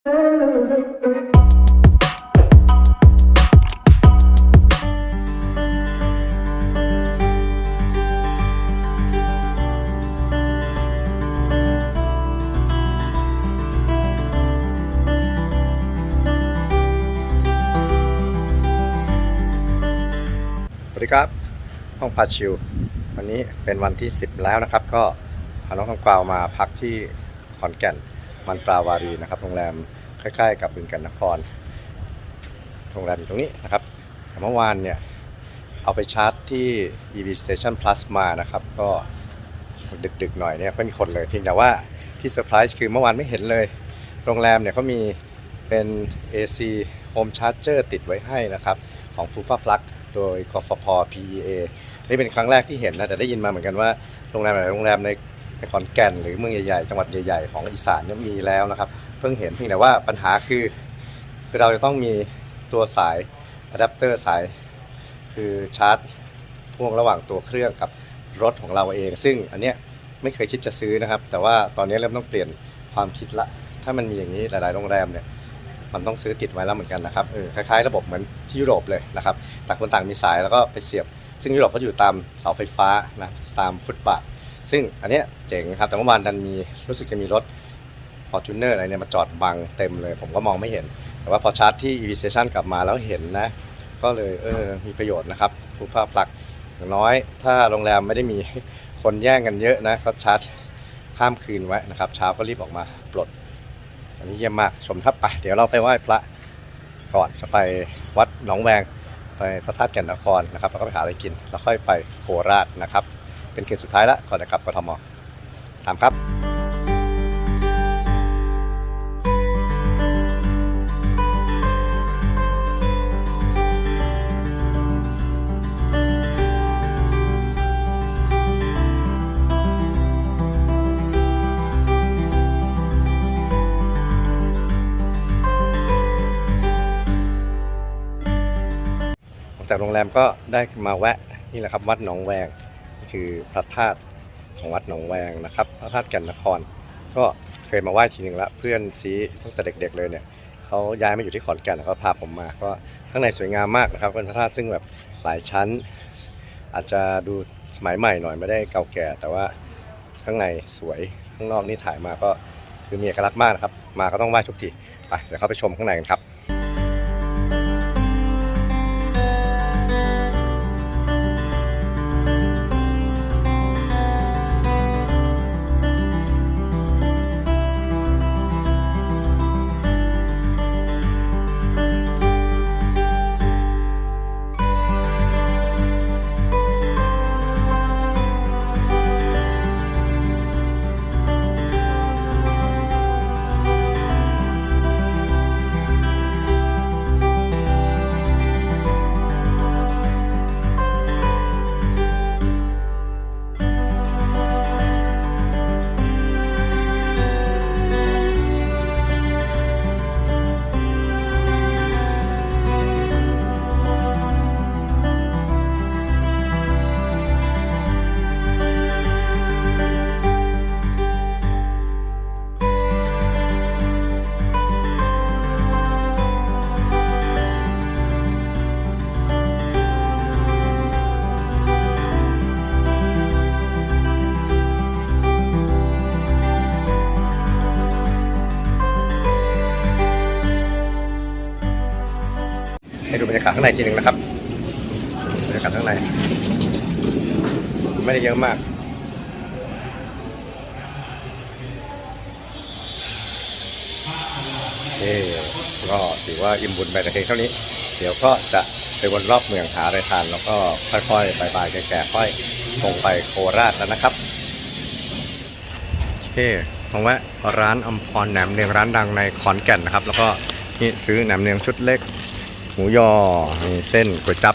สวัสดีครับ ห้องพาชิว วันนี้เป็นวันที่ 10 แล้วนะครับ ก็พาน้องทองกวาวมาพักที่ขอนแก่น มันตราวารีนะครับโรงแรมใกล้ๆกับบึงก่นนครโรงแรมอยู่ตรงนี้นะครับเมื่อวานเนี่ยเอาไปชาร์จที่ EV Station Plus มานะครับ ก็ดึกๆหน่อยเนี่ยไม่มีคนเลยเพียงแต่ว่าที่เซอร์ไพรส์คือเมื่อวานไม่เห็นเลย โรงแรมเนี่ยเขามีเป็น AC Home Charger ติดไว้ให้นะครับ ของ p u p a Plug โดยกฟผ PEA นี่เป็นครั้งแรกที่เห็นนะ แต่ได้ยินมาเหมือนกันว่าโรงแรมหลายโรงแรมใน ในขอนแก่นหรือเมืองใหญ่ๆจังหวัดใหญ่ๆของอีสานเนี่ยมีแล้วนะครับ เพิ่งเห็นเพียงแต่ว่าปัญหาคือคือเราจะต้องมีตัวสายอะแดปเตอร์สาย คือชาร์จพ่วงระหว่างตัวเครื่องกับรถของเราเอง ซึ่งอันเนี้ยไม่เคยคิดจะซื้อนะครับ แต่ว่าตอนนี้เริ่มต้องเปลี่ยนความคิดละ ถ้ามันมีอย่างนี้หลายๆโรงแรมเนี่ยมันต้องซื้อติดไว้แล้วเหมือนกันนะครับเออคล้ายๆ ระบบเหมือนที่ยุโรปเลยนะครับต่างคนต่างมีสายแล้วก็ไปเสียบ ซึ่งยุโรปก็อยู่ตามเสาไฟฟ้านะตามฟุตบาท ซึ่งอันเนี้ยเจ๋งครับแต่เมื่อวานดันมีรู้สึกจะมีรถ Fortuner อะไรเนี่ยมาจอดบังเต็มเลย ผมก็มองไม่เห็น แต่ว่าพอชาร์จที่ EV Station กลับมาแล้วเห็นนะ ก็เลยเออมีประโยชน์นะครับผู้ภาพลักอย่างน้อย ถ้าโรงแรมไม่ได้มีคนแย่งกันเยอะนะ ก็ชาร์จข้ามคืนไว้นะครับเช้าก็รีบออกมาปลด อันนี้เยี่ยมมากชมครับไปเดี๋ยวเราไปไหว้พระก่อนจะไปวัดหนองแวงไปพระธาตุแก่นนครนะครับแล้วก็ไปหาอะไรกิน แล้วค่อยไปโคราชนะครับ เป็นคืนสุดท้ายและก่อนจะกลับกทมตามครับออกจากโรงแรมก็ได้มาแวะนี่แหละครับวัดหนองแวง คือพระธาตุของวัดหนองแวงนะครับ พระธาตุแก่นนคร ก็เคยมาไหว้ทีหนึ่งละเพื่อนซีตั้งแต่เด็ก ๆ เลยเนี่ยเขาย้ายมาอยู่ที่ขอนแก่นแล้วก็พาผมมาก็ข้างในสวยงามมากนะครับเป็นพระธาตุซึ่งแบบหลายชั้น อาจจะดูสมัยใหม่หน่อยไม่ได้เก่าแก่ แต่ว่าข้างในสวยข้างนอกนี่ถ่ายมาก็คือมีเอกลักษณ์มากนะครับ มาก็ต้องไหว้ทุกทีไปเดี๋ยวเข้าไปชมข้างในกันครับาศข้างในทีหนึ่งนะครับบรรยากาศข้างใน ไม่ได้เยอะมากเอ๊ก็ถือว่าอิ่มบุญไปแต่เพียงเท่านี้ เดี๋ยวก็จะไปวนรอบเมืองหาอะไรทาน แล้วก็ค่อยๆบายๆแก่ๆค่อยตรงไปโคราชแล้วนะครับโอเคผมว่าร้านอมพรแหนมเนืองร้านดังในขอนแก่นนะครับ แล้วก็นี่ซื้อแหนมเนืองชุดเล็ก หมูยอมีเส้นก๋วยจั๊บ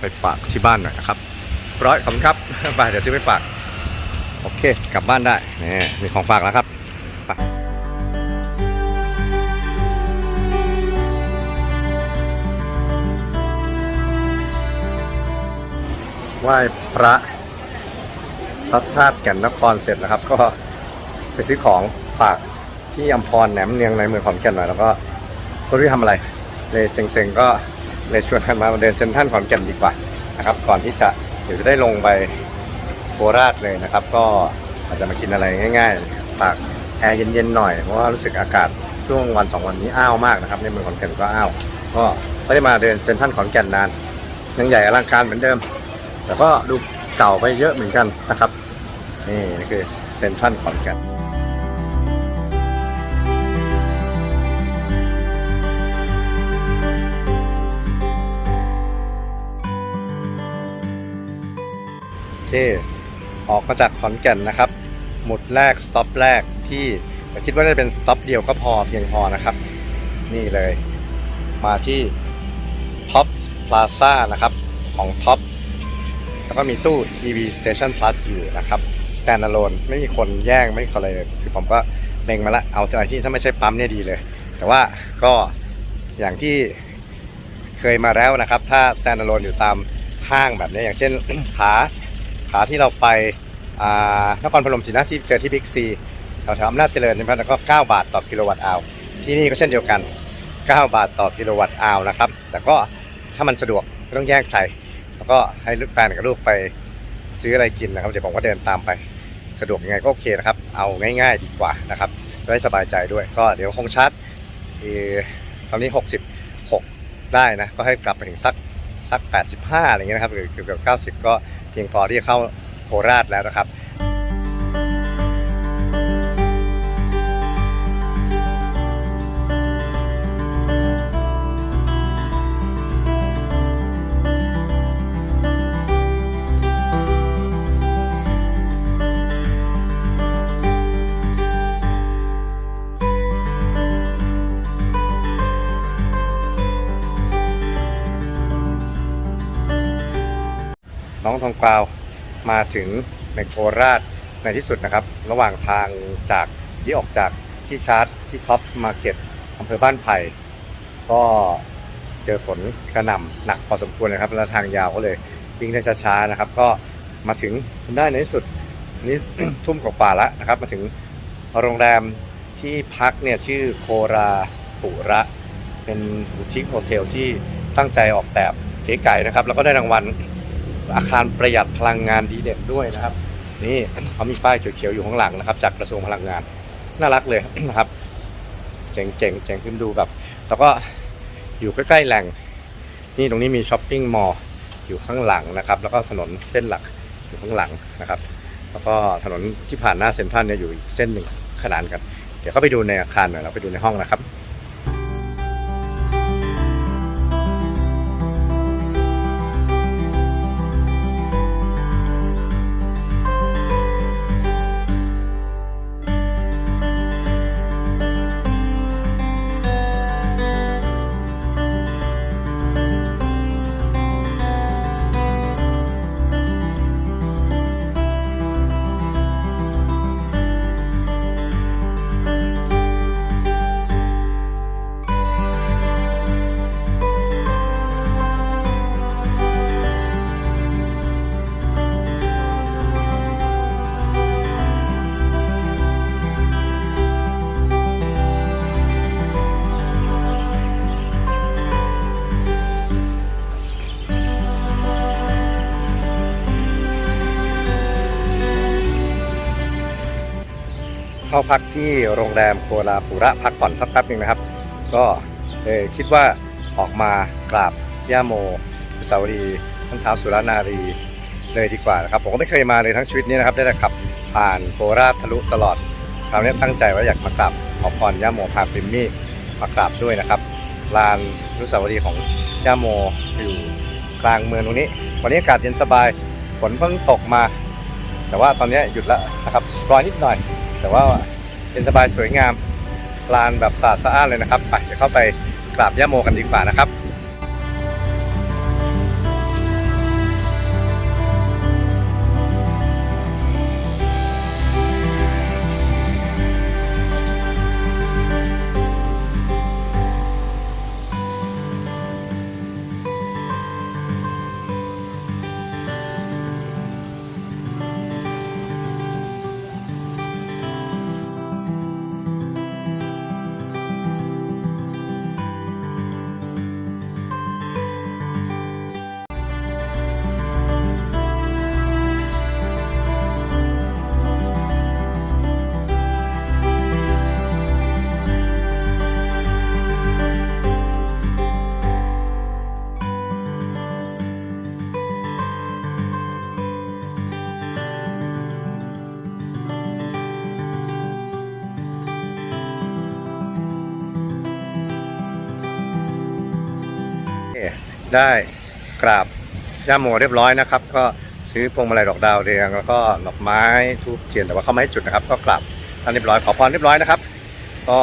ไปฝากที่บ้านหน่อยนะครับ ร้อยขอบคุณครับไปเดี๋ยวซื้อไปฝาก โอเค กลับบ้านได้นี่มีของฝากแล้วครับไปไหว้พระพระธาตุแก่นนครเสร็จนะครับ ก็ไปซื้อของฝากที่อัมพรแหนมเนืองในเมืองขอนแก่นหน่อยแล้วก็ไม่รู้ทำอะไร เลยเซ็งๆก็เลยชวนกันมาเดินเซ็นทรัลขอนแก่นดีกว่านะครับ ก่อนที่จะเดี๋ยวจะได้ลงไปโคราชเลยนะครับ ก็อาจจะมากินอะไรง่ายๆตากแอร์เย็นๆหน่อยเพราะว่ารู้สึกอากาศช่วงวันสองวันนี้อ้าวมากนะครับในเมืองขอนแก่นก็อ้าวก็ไม่ได้มาเดินเซ็นทรัลขอนแก่นนานยังใหญ่อลังการเหมือนเดิม แต่ก็ดูเก่าไปเยอะเหมือนกันนะครับ นี่นี่คือเซ็นทรัลขอนแก่น เค ออกมาจากขอนแก่นนะครับ หมุดแรกสต็อปแรกที่คิดว่าจะเป็นสต็อปเดียวก็พอเพียงพอนะครับ นี่เลย มาที่ Top Plaza นะครับของ Top แล้วก็มีตู้ EV Station Plus อยู่นะครับ Standalone ไม่มีคนแย่งไม่มีคนอะไรเลยคือผมก็เล็งมาละเอาอะไรที่ถ้าไม่ใช่ปั๊มเนี่ยดีเลย แต่ว่าก็อย่างที่เคยมาแล้วนะครับ ถ้า Standalone อยู่ตามห้างแบบนี้อย่างเช่นขา ขาที่เราไปนครพนมศรีนะที่เจอที่บิ๊กซีแถวแถวอำนาจเจริญนะครับแล้วก็ 9 บาทต่อกิโลวัตต์อาวที่นี่ก็เช่นเดียวกัน 9 บาทต่อกิโลวัตต์อาวนะครับ แต่ก็ถ้ามันสะดวกไม่ต้องแย่งใครแล้วก็ให้ลูกแฟนกับลูกไปซื้ออะไรกินนะครับเดี๋ยวผมก็เดินตามไปสะดวกยังไงก็โอเคนะครับ เอาง่าย ๆ ดีกว่านะครับจะได้สบายใจด้วยก็เดี๋ยวคงชาร์จตอนนี้ 66 ได้นะ ก็ให้กลับไปถึงสักสัก 85 อะไรเงี้ยนะครับหรือเกือบ 90 ก็ พียงพอที่จะเข้าโคราชแล้วนะครับ องทองกวาวมาถึงในโคราชในที่สุดนะครับ ระหว่างทางจากที่ออกจากที่ชาร์จที่ท็อปส์มาร์เก็ตอำเภอบ้านไผ่ก็เจอฝนกระหน่ำหนักพอสมควรนะครับแล้วทางยาวก็เลยวิ่งได้ช้าๆนะครับ ก็มาถึงได้ในที่สุดนี้ทุ่มกว่าๆแล้วนะครับ มาถึงโรงแรมที่พักเนี่ยชื่อโคราปุระ เป็นบูติกโฮเทลที่ตั้งใจออกแบบเก๋ไก่นะครับ แล้วก็ได้รางวัล อาคารประหยัดพลังงานดีเด่นด้วยนะครับ นี่เขามีป้ายเขียวๆอยู่ข้างหลังนะครับ จากกระทรวงพลังงานน่ารักเลยนะครับเจ๋งๆเจ๋งขึ้นดูแบบแล้วก็อยู่ใกล้ๆแหล่ง นี่ตรงนี้มีช้อปปิ้งมอลล์อยู่ข้างหลังนะครับ แล้วก็ถนนเส้นหลักอยู่ข้างหลังนะครับ แล้วก็ถนนที่ผ่านหน้าเซ็นทรัลเนี่ยอยู่อีกเส้นหนึ่งขนานกัน เดี๋ยวก็ไปดูในอาคารหน่อยเราไปดูในห้องนะครับาพักที่โรงแรมโคลาปุระพักผ่อนสักแป๊บหนึงนะครับ ก็เลยคิดว่าออกมากราบย่าโมอุสาวรีท่านท้าวสุรนารีเลยดีกว่านะครับ ผมก็ไม่เคยมาเลยทั้งชีวิตนี้นะครับ ได้แต่ขับผ่านโคราชทะลุตลอดคราวนี้ตั้งใจว่าอยากมากราบขอพรย่าโมพาปิมมี่มากราบด้วยนะครับลานอนุสาวรีของย่าโมอยู่กลางเมืองตรงนี้ วันนี้อากาศเย็นสบายฝนเพิ่งตกมา แต่ว่าตอนนี้หยุดแล้วนะครับปล่อนิดหน่อย แต่ว่าเป็นสบายสวยงามลานแบบสะอาดสะอ้านเลยนะครับ ไปเดี๋ยวเข้าไปกราบย่าโมกันดีกว่านะครับ ได้กราบย่าโมเรียบร้อยนะครับ ก็ซื้อพวงมาลัยดอกดาวเรืองแล้วก็ดอกไม้ทูบเทียนแต่ว่าเขาไม่ให้จุดนะครับ ก็กราบท่านเรียบร้อยขอพรเรียบร้อยนะครับ ก็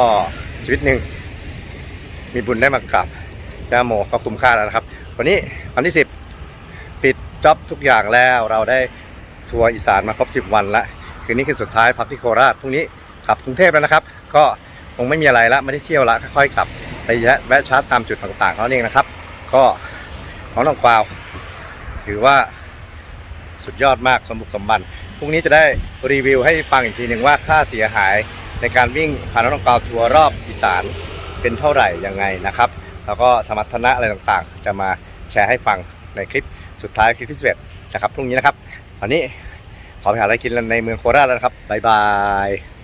ชีวิตหนึ่งมีบุญได้มากราบย่าโมก็คุ้มค่าแล้วนะครับ วันนี้วันที่ 10 ปิดจ็อบทุกอย่างแล้วเราได้ทัวร์อีสานมาครบ 10 วันละคืนนี้คืนสุดท้ายพักที่โคราชพรุ่งนี้กลับกรุงเทพแล้วนะครับ ก็คงไม่มีอะไรละไม่ได้เที่ยวละค่อยๆกลับไปแวะชาร์จตามจุดต่างๆเขาเองนะครับ ก็ น้องน้องกวาว ถือว่าสุดยอดมากสมบุกสมบันพรุ่งนี้จะได้รีวิวให้ฟังอีกทีหนึ่งว่าค่าเสียหายในการวิ่งพาน้องน้องกวาวทัวร์รอบอีสานเป็นเท่าไหร่ยังไงนะครับ แล้วก็สมรรถนะอะไรต่างๆ จะมาแชร์ให้ฟังในคลิปสุดท้ายคลิปที่11นะครับพรุ่งนี้นะครับวันนี้ขอไปหาอะไรกินในเมืองโคราชแล้วนะครับบ๊ายบาย